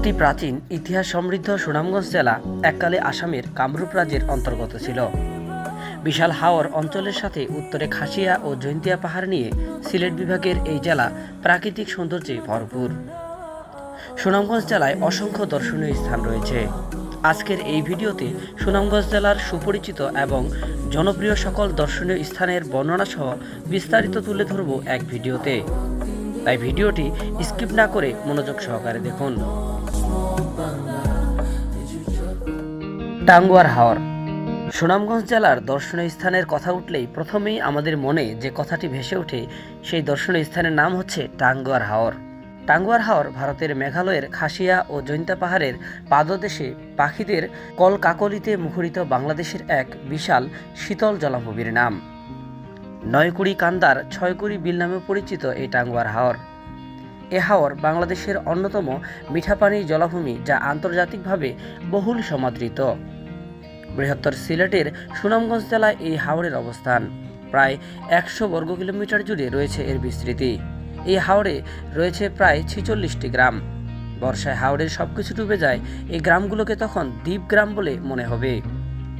অতি প্রাচীন, ইতিহাস সমৃদ্ধ সুনামগঞ্জ জেলা এককালে আসামের কামরূপ রাজ্যের অন্তর্গত ছিল। বিশাল হাওর অঞ্চলের সাথে উত্তরে খাসিয়া ও জৈন্তিয়া পাহাড় নিয়ে সিলেট বিভাগের এই জেলা প্রাকৃতিক সৌন্দর্যে ভরপুর। সুনামগঞ্জ জেলায় অসংখ্য দর্শনীয় স্থান রয়েছে। আজকের এই ভিডিওতে সুনামগঞ্জ জেলার সুপরিচিত এবং জনপ্রিয় সকল দর্শনীয় স্থানের বর্ণনা সহ বিস্তারিত তুলে ধরব এক ভিডিওতে। তাই ভিডিওটি স্কিপ না করে মনোযোগ সহকারে দেখুন। টাঙ্গুয়ার হাওর। সুনামগঞ্জ জেলার দর্শনীয় স্থানের কথা উঠলেই প্রথমেই আমাদের মনে যে কথাটি ভেসে ওঠে, সেই দর্শনীয় স্থানের নাম হচ্ছে টাঙ্গুয়ার হাওর। টাঙ্গুয়ার হাওর ভারতের মেঘালয়ের খাসিয়া ও জৈন্তা পাহাড়ের পাদদেশে পাখিদের কলকাকলিতে মুখরিত বাংলাদেশের এক বিশাল শীতল জলাভূমির নাম। নয়কুড়ি কান্দার ছয়কুড়ি বিল নামে পরিচিত এই টাঙ্গুয়ার হাওর। এ হাওর বাংলাদেশের অন্যতম মিঠাপানি জলাভূমি যা আন্তর্জাতিকভাবে বহুল সমাদৃত। বৃহত্তর সিলেটের সুনামগঞ্জ জেলায় এই হাওরের অবস্থান। প্রায় একশো বর্গ কিলোমিটার জুড়ে রয়েছে এর বিস্তৃতি। এই হাওরে রয়েছে প্রায় ছিচল্লিশটি গ্রাম। বর্ষায় হাওড়ের সব কিছু ডুবে যায়, এই গ্রামগুলোকে তখন দ্বীপ গ্রাম বলে মনে হবে।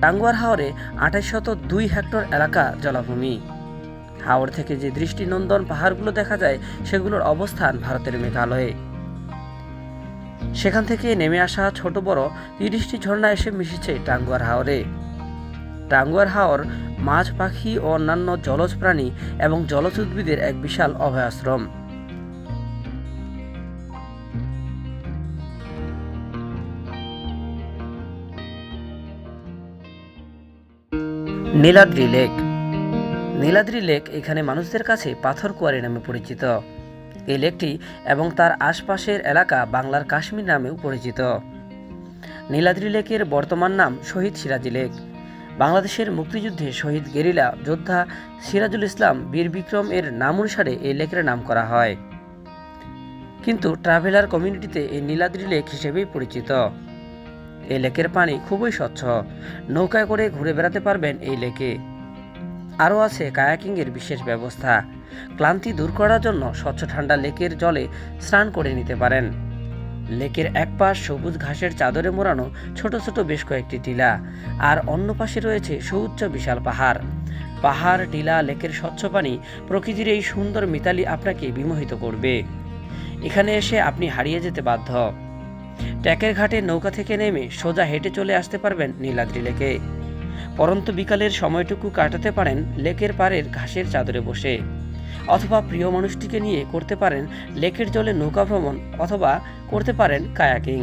টাঙ্গুয়ার হাওরে আঠাশ শত দুই হেক্টর এলাকা জলাভূমি। হাওড় থেকে যে দৃষ্টিনন্দন পাহাড়গুলো দেখা যায়, সেগুলোর অবস্থান ভারতের মেঘালয়ে। সেখান থেকে নেমে আসা ছোট বড় তিরিশটি ঝর্ণা এসে মিশেছে টাঙ্গুয়ার হাওরে। টাঙ্গুয়ার হাওর মাছ, পাখি ও অন্যান্য জলজ প্রাণী এবং জলজ উদ্ভিদের এক বিশাল অভয়াশ্রম। নীলাদ্রি লেক নীলাদ্রি লেক এখানে মানুষদের কাছে পাথর কুয়ারি নামে পরিচিত। এই লেকটি এবং তার আশপাশের এলাকা বাংলার কাশ্মীর নামেও পরিচিত। নীলাদ্রি লেকের বর্তমান নাম শহীদ সিরাজি লেক। বাংলাদেশের মুক্তিযুদ্ধে শহীদ গেরিলা যোদ্ধা সিরাজুল ইসলাম বীর বিক্রম এর নাম অনুসারে এই লেকের নাম করা হয়। কিন্তু ট্রাভেলার কমিউনিটিতে এই নীলাদ্রি লেক হিসেবেই পরিচিত। এই লেকের পানি খুবই স্বচ্ছ। নৌকায় করে ঘুরে বেড়াতে পারবেন এই লেকে। আরও আছে কায়াকিংয়ের বিশেষ ব্যবস্থা। ক্লান্তি দূর করার জন্য স্বচ্ছ ঠান্ডা লেকের জলে স্নান করে নিতে পারেন। লেকের এক পাশ সবুজ ঘাসের চাদরে মোড়ানো ছোট ছোট বেশ কয়েকটি টিলা, আর অন্য পাশে রয়েছে সুউচ্চ বিশাল পাহাড়। পাহাড়, টিলা, লেকের স্বচ্ছ পানি প্রকৃতির এই সুন্দর মিতালি আপনাকে বিমোহিত করবে। এখানে এসে আপনি হারিয়ে যেতে বাধ্য। ট্যাকের ঘাটে নৌকা থেকে নেমে সোজা হেঁটে চলে আসতে পারবেন নীলাদ্রি লেকে। পরন্ত বিকালের সময়টুকু কাটাতে পারেন লেকের পাড়ের ঘাসের চাদরে বসে। অথবা প্রিয় মানুষটিকে নিয়ে করতে পারেন লেকের জলে নৌকা ভ্রমণ অথবা করতে পারেন কায়াকিং।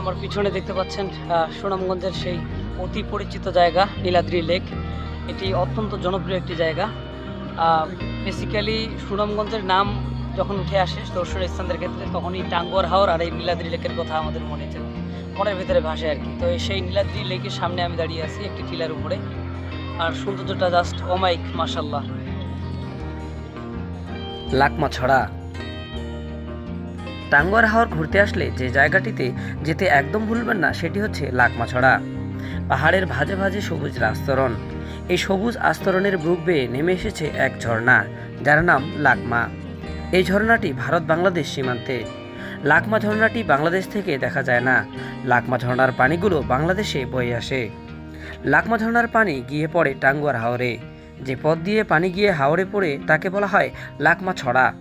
আমার পিছনে দেখতে পাচ্ছেন সুনামগঞ্জের সেই অতি পরিচিত জায়গা, নীলাদ্রি লেক। এটি অত্যন্ত জনপ্রিয় একটি জায়গা। বেসিক্যালি সুনামগঞ্জের নাম যখন উঠে আসে, দর্শনীয় স্থানদের ক্ষেত্রে তখনই টাঙ্গুয়ার হাওর আর এই নীলাদ্রি লেকের কথা আমাদের মনে মনের ভিতরে ভাসে আর কি। তো সেই নীলাদ্রি লেকের সামনে আমি দাঁড়িয়ে আছি একটি টিলার উপরে। আর সৌন্দর্যটা জাস্ট অমাইক মাসাল্লাহ লাকমা ছড়া। টাঙ্গুয়ার হাওর ঘুরতে আসলে যে জায়গাটিতে যেতে একদম ভুলবেন না, সেটি হচ্ছে লাকমাছড়া পাহাড়ের ভাজে ভাজে সবুজ আস্তরণ এই সবুজ আস্তরণের বুক বেয়ে নেমে এসেছে এক ঝর্ণা, যার নাম লাকমা। এই ঝর্ণাটি ভারত বাংলাদেশ সীমান্তে। লাকমা ঝর্ণাটি বাংলাদেশ থেকে দেখা যায় না। লাকমা ঝর্ণার পানিগুলো বাংলাদেশে বয়ে আসে। লাকমা ঝর্ণার পানি গিয়ে পড়ে টাঙ্গুয়ার হাওরে। যে পথ দিয়ে পানি গিয়ে হাওরে পড়ে তাকে বলা হয় লাকমা ছড়া।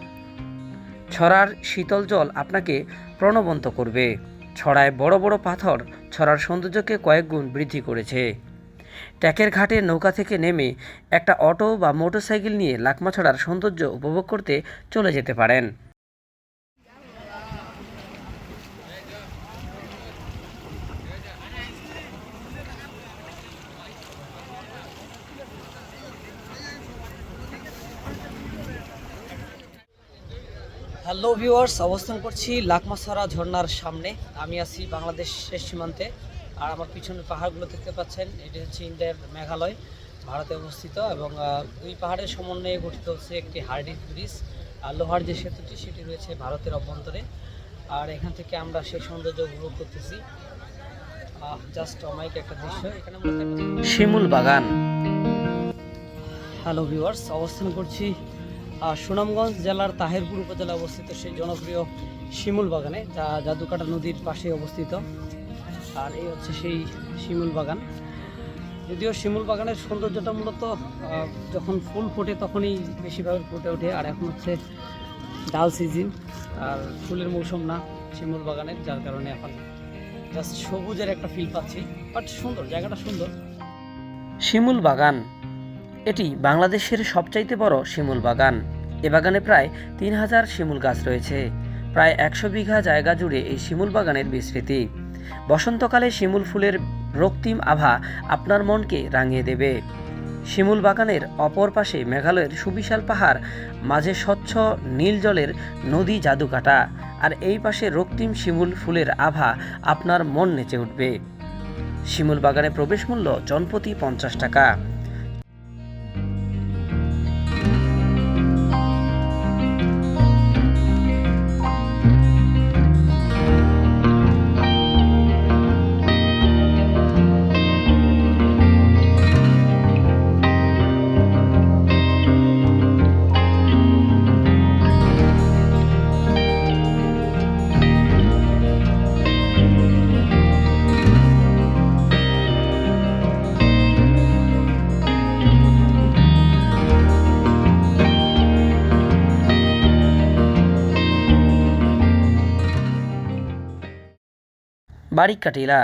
ছড়ার শীতল জল আপনাকে প্রণবন্ত করবে। ছড়ায় বড় বড় পাথর ছড়ার সৌন্দর্যকে কয়েক গুণ বৃদ্ধি করেছে। ট্যাকের ঘাটে নৌকা থেকে নেমে একটা অটো বা মোটরসাইকেল নিয়ে লাকমাছড়ার সৌন্দর্য উপভোগ করতে চলে যেতে পারেন। হ্যালো ভিউয়ার্স, অবস্থান করছি লাকমাছড়া ঝর্ণার সামনে। আমি আছি বাংলাদেশের সীমান্তে। আর আমার পিছনে পাহাড়গুলো দেখতে পাচ্ছেন এটি হচ্ছে ইন্ডিয়ার মেঘালয় ভারতে অবস্থিত এবং দুই পাহাড়ের সমন্বয়ে গঠিত হচ্ছে একটি হার্ডি ব্রিজ। আর লোহার যে সেতুটি সেটি রয়েছে ভারতের অভ্যন্তরে। আর এখান থেকে আমরা সেই সৌন্দর্য উপভোগ করতেছি। জাস্ট অমাইক একটা দৃশ্য। এখানে শিমুল বাগান। হ্যালো ভিউয়ার্স অবস্থান করছি সুনামগঞ্জ জেলার তাহেরপুর উপজেলায় অবস্থিত সেই জনপ্রিয় শিমুল বাগানে যা জাদুকাটা নদীর পাশে অবস্থিত। আর এই হচ্ছে সেই শিমুল বাগান। যদিও শিমুল বাগানের সৌন্দর্যটা মূলত যখন ফুল ফোটে তখনই বেশিরভাগ ফুটে ওঠে, আর এখন হচ্ছে ডাল সিজন, আর ফুলের মৌসুম না শিমুল বাগানের, যার কারণে এখন জাস্ট সবুজের একটা ফিল পাচ্ছি। বাট সুন্দর, জায়গাটা সুন্দর। শিমুল বাগান, এটি বাংলাদেশের সবচাইতে বড় শিমুল বাগান। এ বাগানে প্রায় তিন হাজার শিমুল গাছ রয়েছে। প্রায় একশো বিঘা জায়গা জুড়ে এই শিমুল বাগানের বিস্তৃতি। বসন্তকালে শিমুল ফুলের রক্তিম আভা আপনার মনকে রাঙিয়ে দেবে। শিমুল বাগানের অপর পাশে মেঘালয়ের সুবিশাল পাহাড়, মাঝে স্বচ্ছ নীল জলের নদী জাদুকাটা, আর এই পাশে রক্তিম শিমুল ফুলের আভা আপনার মন নেচে উঠবে। শিমুল বাগানে প্রবেশ মূল্য জনপ্রতি পঞ্চাশ টাকা। বারিকা টিলা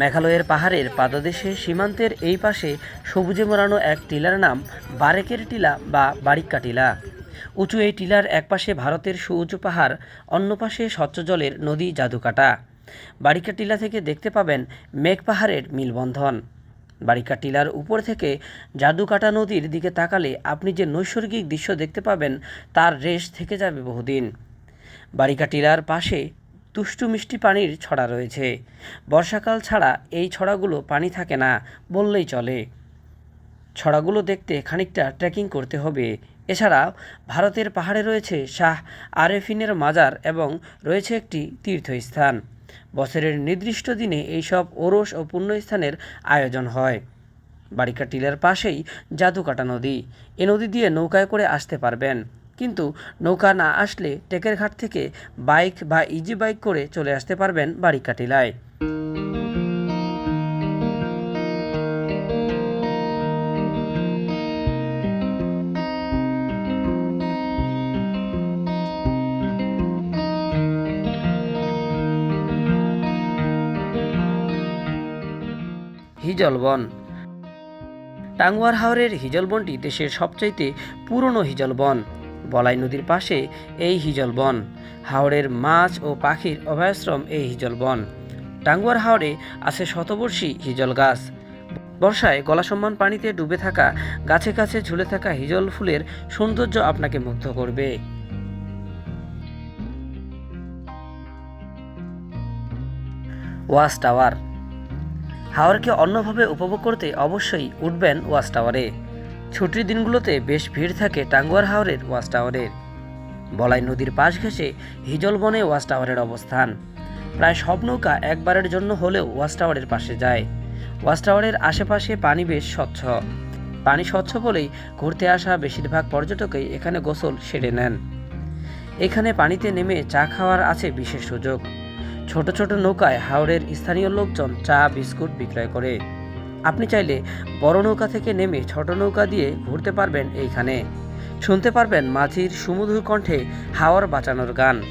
মেঘালয়ের পাহাড়ের পাদদেশে সীমান্তের এই পাশে সবুজে মোড়ানো এক টিলার নাম বারেকের টিলা বা বারিক্কা টিলা উঁচু এই টিলার এক পাশে ভারতের সুউঁচু পাহাড়, অন্য পাশে স্বচ্ছ জলের নদী জাদুকাটা। বারিকা টিলা থেকে দেখতে পাবেন মেঘ পাহাড়ের মিলবন্ধন। বারিকা টিলার উপর থেকে জাদুকাটা নদীর দিকে তাকালে আপনি যে নৈসর্গিক দৃশ্য দেখতে পাবেন, তার রেশ থেকে যাবে বহুদিন। বারিকা টিলার পাশে তুষ্টু মিষ্টি পানির ছড়া রয়েছে। বর্ষাকাল ছাড়া এই ছড়াগুলো পানি থাকে না বললেই চলে। ছড়াগুলো দেখতে খানিকটা ট্রেকিং করতে হবে। এছাড়া ভারতের পাহাড়ে রয়েছে শাহ আরেফিনের মাজার এবং রয়েছে একটি তীর্থস্থান। বছরের নির্দিষ্ট দিনে এইসব ওরস ও পুণ্যস্থানের আয়োজন হয়। বারিকা টিলার পাশেই জাদুকাটা নদী। এ নদী দিয়ে নৌকায় করে আসতে পারবেন। কিন্তু নৌকা না আসলে টেকের ঘাট থেকে বাইক বা ইজি বাইক করে চলে আসতে পারবেন বারিকা টিলায় হিজলবন টাঙ্গুয়ার হাওরের হিজলবনটি দেশের সবচাইতে পুরনো হিজলবন বলাই নদীর পাশে এই হিজল বন। হাওড়ের মাছ ও পাখির অভয়াশ্রম এই হিজল বন। টাঙ্গুয়ার হাওরে আছে শতবর্ষী হিজল গাছ। বর্ষায় গলাসম্মান পানিতে ডুবে থাকা, গাছে গাছে ঝুলে থাকা হিজল ফুলের সৌন্দর্য আপনাকে মুগ্ধ করবে। Watch tower. হাওরকে অন্যভাবে উপভোগ করতে অবশ্যই উঠবেন ওয়াচ টাওয়ারে। ছুটির দিনগুলোতে বেশ ভিড় থাকে টাঙ্গুয়ার হাওরের ওয়াচ টাওয়ারের। বলাই নদীর পাশ ঘেঁষে হিজলবনে ওয়াচ টাওয়ারের অবস্থান। প্রায় সব নৌকা একবারের জন্য হলেও ওয়াচ টাওয়ারের পাশে যায়। ওয়াচ টাওয়ারের আশেপাশে পানি বেশ স্বচ্ছ। পানি স্বচ্ছ বলেই ঘুরতে আসা বেশিরভাগ পর্যটকই এখানে গোসল সেরে নেন। এখানে পানিতে নেমে চা খাওয়ার আছে বিশেষ সুযোগ। ছোট ছোট নৌকায় হাওড়ের স্থানীয় লোকজন চা, বিস্কুট বিক্রয় করে। আপনি চাইলে বড় নৌকা থেকে নেমে ছোট নৌকা দিয়ে ঘুরতে পারবেন এইখানে। শুনতে পারবেন মাঝির সুমধুর কণ্ঠে হাওয়ার বাঁচানোর গান।